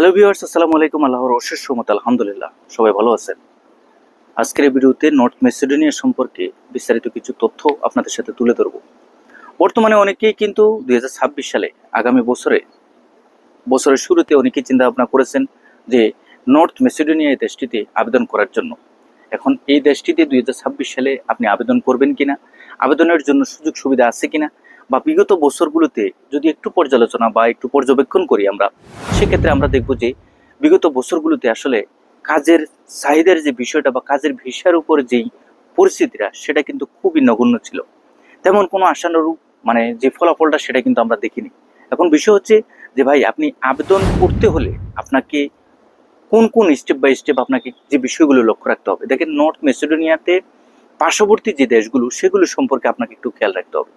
Hello viewers আসসালামু আলাইকুম, আল্লাহর অশেষ রহমত, আলহামদুলিল্লাহ, সবাই ভালো আছেন। আজকের এই ভিডিওতে নর্থ মেসিডোনিয়া সম্পর্কে বিস্তারিত কিছু তথ্য আপনাদের সাথে তুলে ধরব। বর্তমানে অনেকেই কিন্তু দুই হাজার ছাব্বিশ সালে, আগামী বছরে, বছরের শুরুতে অনেকেই চিন্তা ভাবনা করেছেন যে নর্থ মেসিডোনিয়া এই দেশটিতে আবেদন করার জন্য। এখন এই দেশটিতে দুই হাজার ছাব্বিশ সালে আপনি আবেদন করবেন কিনা? আবেদনের জন্য সুযোগ সুবিধা আছে কিনা? বা বিগত বছরগুলোতে যদি একটু পর্যালোচনা বা একটু পর্যবেক্ষণ করি আমরা, সেক্ষেত্রে আমরা দেখব যে বিগত বছরগুলোতে আসলে কাজের চাহিদার যে বিষয়টা বা কাজের ভিসার উপর যেই পরিস্থিতিটা, সেটা কিন্তু খুবই নগণ্য ছিল। তেমন কোনো আশানুরূপ মানে যে ফলাফলটা, সেটা কিন্তু আমরা দেখিনি। এখন বিষয় হচ্ছে যে ভাই, আপনি আবেদন করতে হলে আপনাকে কোন কোন স্টেপ বাই স্টেপ আপনাকে যে বিষয়গুলো লক্ষ্য রাখতে হবে? দেখেন নর্থ মেসিডোনিয়াতে পার্শ্ববর্তী যে দেশগুলো, সেগুলো সম্পর্কে আপনাকে একটু খেয়াল রাখতে হবে।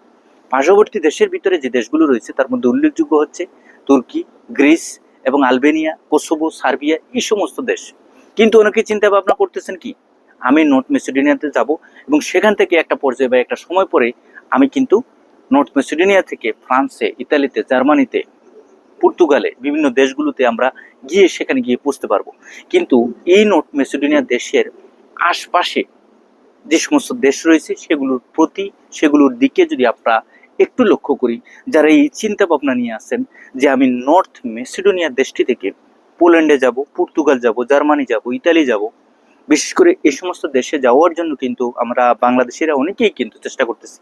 পার্শ্ববর্তী দেশের ভিতরে যে দেশগুলো রয়েছে, তার মধ্যে উল্লেখযোগ্য হচ্ছে তুর্কি, গ্রিস এবং আলবেনিয়া, কোসোভো, সার্বিয়া, এই সমস্ত দেশ। কিন্তু অনেকে চিন্তা ভাবনা করতেছেন কি, আমি নর্থ মেসিডোনিয়াতে যাব এবং সেখান থেকে একটা পর্যায়ে বা একটা সময় পরে আমি কিন্তু নর্থ মেসিডোনিয়া থেকে ফ্রান্সে, ইতালিতে, জার্মানিতে, পর্তুগালে বিভিন্ন দেশগুলোতে আমরা গিয়ে সেখানে গিয়ে পৌঁছতে পারব। কিন্তু এই নর্থ মেসিডোনিয়া দেশের আশপাশে যে সমস্ত দেশ রয়েছে, সেগুলোর প্রতি, সেগুলোর দিকে যদি আমরা একটু লক্ষ্য করি, যারা এই চিন্তা ভাবনা নিয়ে আসেন যে আমি নর্থ মেসিডোনিয়া দেশটি থেকে পোল্যান্ডে যাব, পর্তুগাল যাব, জার্মানি যাব, ইতালি যাব, বিশেষ করে এই সমস্ত দেশে যাওয়ার জন্য কিন্তু আমরা বাংলাদেশিরা অনেকেই কিন্তু চেষ্টা করতেছি।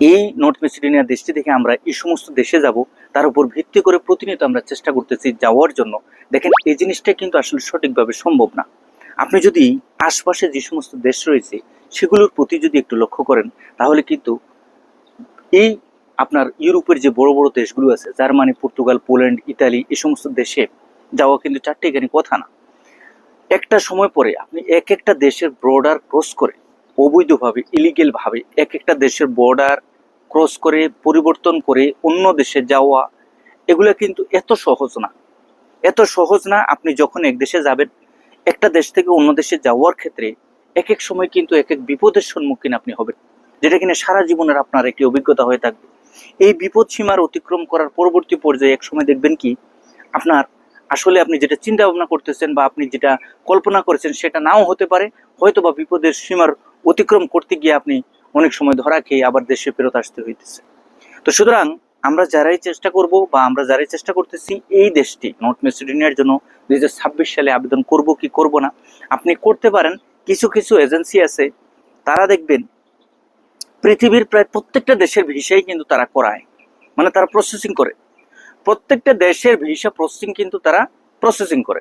এই নর্থ মেসিডোনিয়া দেশটি থেকে আমরা এই সমস্ত দেশে যাব, তার উপর ভিত্তি করে প্রতিনিয়ত আমরা চেষ্টা করতেছি যাওয়ার জন্য। দেখেন, এই জিনিসটা কিন্তু আসলে সঠিকভাবে সম্ভব না। আপনি যদি আশপাশে যে সমস্ত দেশ রয়েছে, সেগুলোর প্রতি যদি একটু লক্ষ্য করেন, তাহলে কিন্তু এই আপনার ইউরোপের যে বড় বড় দেশগুলো আছে, জার্মানি, পর্তুগাল, পোল্যান্ড, ইতালি, এই সমস্ত দেশে যাওয়া কিন্তু চারটে এখানে কথা না। একটা সময় পরে আপনি এক একটা দেশের বর্ডার ক্রস করে, অবৈধভাবে ইলিগেলভাবে এক একটা দেশের বর্ডার ক্রস করে, পরিবর্তন করে, অন্য দেশে যাওয়া, এগুলো কিন্তু এত সহজ না। এত সহজ না আপনি যখন এক দেশে যাবেন, একটা দেশ থেকে অন্য দেশে যাওয়ার ক্ষেত্রে এক এক সময় কিন্তু এক এক বিপদের সম্মুখীন আপনি হবেন। যেটা কিনা সারা জীবনের আপনার একটি অভিজ্ঞতা হয়ে থাকবে। এই বিপদ সীমার অতিক্রম করার পরবর্তী পর্যায়ে এক সময় দেখবেন কি, আপনার আসলে আপনি যেটা চিন্তা ভাবনা করতেছেন বা আপনি যেটা কল্পনা করেছেন সেটা নাও হতে পারে হয়তো বা বিপদের সীমার অতিক্রম করতে গিয়ে আপনি অনেক সময় ধরা খেয়ে আবার দেশে ফেরত আসতে হইতেছে। তো সুতরাং আমরা যারাই চেষ্টা করব বা আমরা যারাই চেষ্টা করতেছি, এই দেশটি, নর্থ মেসিডোনিয়ার জন্য দুই হাজার ছাব্বিশ সালে আবেদন করব কি করব না, আপনি করতে পারেন। কিছু কিছু এজেন্সি আছে, তারা দেখবেন পৃথিবীর প্রায় প্রত্যেকটা দেশের ভিসাই কিন্তু তারা করায়। মানে তারা প্রসেসিং করে। প্রত্যেকটা দেশের ভিসা প্রসেসিং কিন্তু তারা প্রসেসিং করে।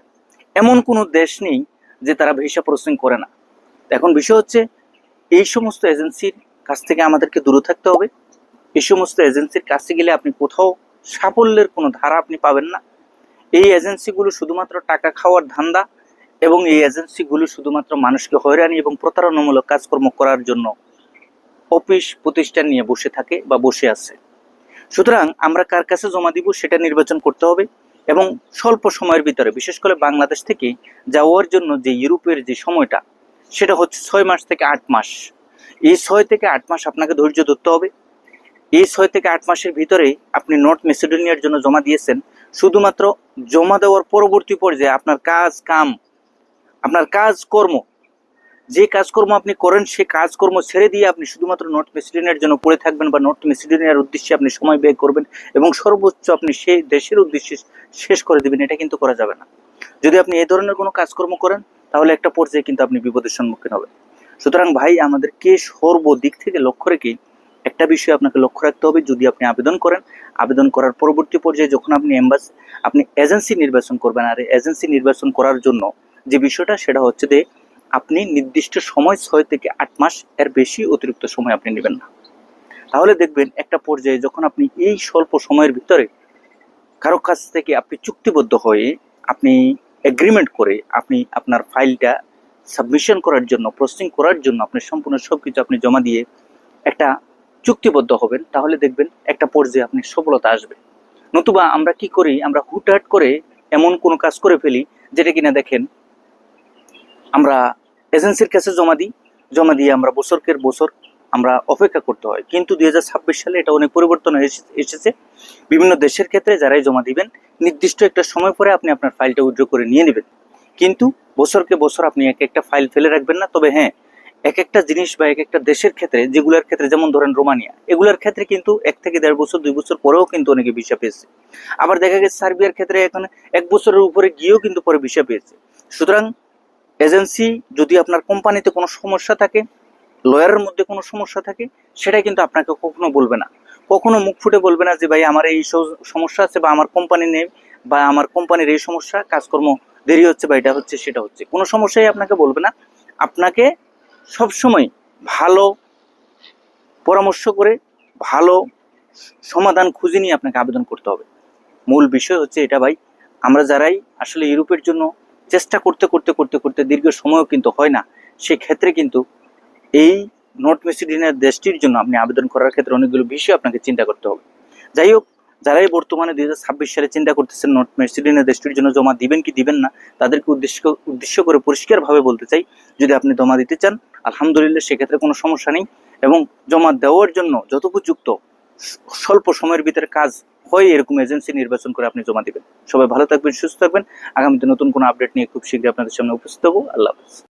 এমন কোনো দেশ নেই যে তারা ভিসা প্রসেসিং করে না। এখন বিষয় হচ্ছে, এই সমস্ত এজেন্সির কাছ থেকে আমাদেরকে দূরে থাকতে হবে। এই সমস্ত এজেন্সির কাছে গেলে আপনি কোথাও সাফল্যের কোনো ধারা আপনি পাবেন না। এই এজেন্সিগুলো শুধুমাত্র টাকা খাওয়ার ধান্দা এবং এই এজেন্সিগুলো শুধুমাত্র মানুষকে হয়রানি এবং প্রতারণামূলক কাজকর্ম করার জন্য অফিস প্রতিষ্ঠান নিয়ে বসে থাকে বা বসে আছে। সুতরাং আমরা কার কাছে জমা দিব সেটা নির্বাচন করতে হবে এবং স্বল্প সময়ের ভিতরে, বিশেষ করে বাংলাদেশ থেকে যাওয়ার জন্য যে ইউরোপের যে সময়টা, সেটা হচ্ছে ছয় মাস থেকে আট মাস। এই ছয় থেকে আট মাস আপনাকে ধৈর্য ধরতে হবে। এই ছয় থেকে আট মাসের ভিতরে আপনি নর্থ মেসিডোনিয়ার জন্য জমা দিয়েছেন। শুধুমাত্র জমা দেওয়ার পরবর্তী পর্যায়ে আপনার কাজ, কাম, আপনার কাজ, কর্ম যে কাজকর্ম আপনি করেন, সে কাজকর্ম ছেড়ে দিয়ে আপনি শুধুমাত্র নর্থ মেসিডোনিয়ার জন্য পড়ে থাকবেন বা নর্থ মেসিডোনিয়ার উদ্দেশ্যে আপনি সময় ব্যয় করবেন এবং সর্বোচ্চ আপনি সেই দেশের উদ্দেশ্যে শেষ করে দেবেন, এটা কিন্তু করা যাবে না। যদি আপনি এই ধরনের কোনো কাজকর্ম করেন, তাহলে একটা পর্যায়ে কিন্তু আপনি বিপদের সম্মুখীন হবেন। সুতরাং ভাই আমাদেরকে সর্বদিক থেকে লক্ষ্য রেখে একটা বিষয় আপনাকে লক্ষ্য রাখতে হবে, যদি আপনি আবেদন করেন, আবেদন করার পরবর্তী পর্যায়ে যখন আপনি এম্বাস আপনি এজেন্সি নির্বাচন করবেন। আর এজেন্সি নির্বাচন করার জন্য যে বিষয়টা, সেটা হচ্ছে যে আপনি নির্দিষ্ট সময় ছয় থেকে আট মাস এর বেশি অতিরিক্ত সময় আপনি নেবেন না। তাহলে দেখবেন একটা পর্যায়ে যখন আপনি এই স্বল্প সময়ের ভিতরে কারও কাছ থেকে আপনি চুক্তিবদ্ধ হয়ে আপনি এগ্রিমেন্ট করে আপনি আপনার ফাইলটা সাবমিশন করার জন্য প্রসেসিং করার জন্য আপনি সম্পূর্ণ সব কিছু আপনি জমা দিয়ে একটা চুক্তিবদ্ধ হবেন, তাহলে দেখবেন একটা পর্যায়ে আপনি সফলতা আসবে। নতুবা আমরা কি করি, আমরা হুটহাট করে এমন কোনো কাজ করে ফেলি, যেটা কিনা দেখেন আমরা এজেন্সির কাছে জমা দিই, জমা দিয়ে আমরা বছরকের বছর আমরা অপেক্ষা করতে হয়। কিন্তু দুই হাজার ছাব্বিশ সালে এটা অনেক পরিবর্তন এসেছে। বিভিন্ন দেশের ক্ষেত্রে যারাই জমা দিবেন, নির্দিষ্ট একটা সময় পরে আপনি আপনার ফাইলটা উইথড্র করে নিয়ে নেবেন। কিন্তু বছরকে বছর আপনি এক একটা ফাইল ফেলে রাখবেন না। তবে হ্যাঁ এক একটা জিনিস বা এক একটা দেশের ক্ষেত্রে, যেগুলোর ক্ষেত্রে যেমন ধরেন রোমানিয়া, এগুলোর ক্ষেত্রে কিন্তু এক থেকে দেড় বছর, দুই বছর পরেও কিন্তু অনেকে ভিসা পেয়েছে। আবার দেখা গেছে সার্বিয়ার ক্ষেত্রে এখানে এক বছরের উপরে গিয়েও কিন্তু পরে ভিসা পেয়েছে। সুতরাং এজেন্সি যদি আপনার কোম্পানিতে কোনো সমস্যা থাকে, লয়ারের মধ্যে কোনো সমস্যা থাকে সেটা কিন্তু আপনাকে কখনো বলবে না। কখনো মুখ ফুটে বলবে না যে, ভাই, আমার এই সমস্যা আছে বা আমার কোম্পানি নেই বা আমার কোম্পানির এই সমস্যা, কাজকর্ম দেরি হচ্ছে বা এটা হচ্ছে, সেটা হচ্ছে। কোনো সমস্যাই আপনাকে বলবে না। আপনাকে সবসময় ভালো পরামর্শ করে ভালো সমাধান খুঁজে নিয়ে আপনাকে আবেদন করতে হবে। মূল বিষয় হচ্ছে এটা, ভাই, আমরা যারাই আসলে ইউরোপের জন্য চেষ্টা করতে করতে করতে করতে দীর্ঘ সময়ও কিন্তু হয় না। সেক্ষেত্রে কিন্তু এই নর্থ মেসিডিনের দেশটির জন্য আপনি আবেদন করার ক্ষেত্রে অনেকগুলো বিষয় আপনাকে চিন্তা করতে হবে। যাই হোক, যারাই বর্তমানে দুই হাজার ছাব্বিশ সালে চিন্তা করতেছেন নর্থ মেসিডিনের দেশটির জন্য জমা দিবেন কি দিবেন না, তাদেরকে উদ্দেশ্য উদ্দেশ্য করে পরিষ্কারভাবে বলতে চাই, যদি আপনি জমা দিতে চান, আলহামদুলিল্লাহ সেক্ষেত্রে কোনো সমস্যা নেই এবং জমা দেওয়ার জন্য যতপযুক্ত স্বল্প সময়ের ভিতরে কাজ হয় এরকম এজেন্সি নির্বাচন করে আপনি জমা দেবেন। সবাই ভালো থাকবেন, সুস্থ থাকবেন। আগামীতে নতুন কোনো আপডেট নিয়ে খুব শীঘ্রই আপনাদের সামনে উপস্থিত হব। আল্লাহ হাফেজ।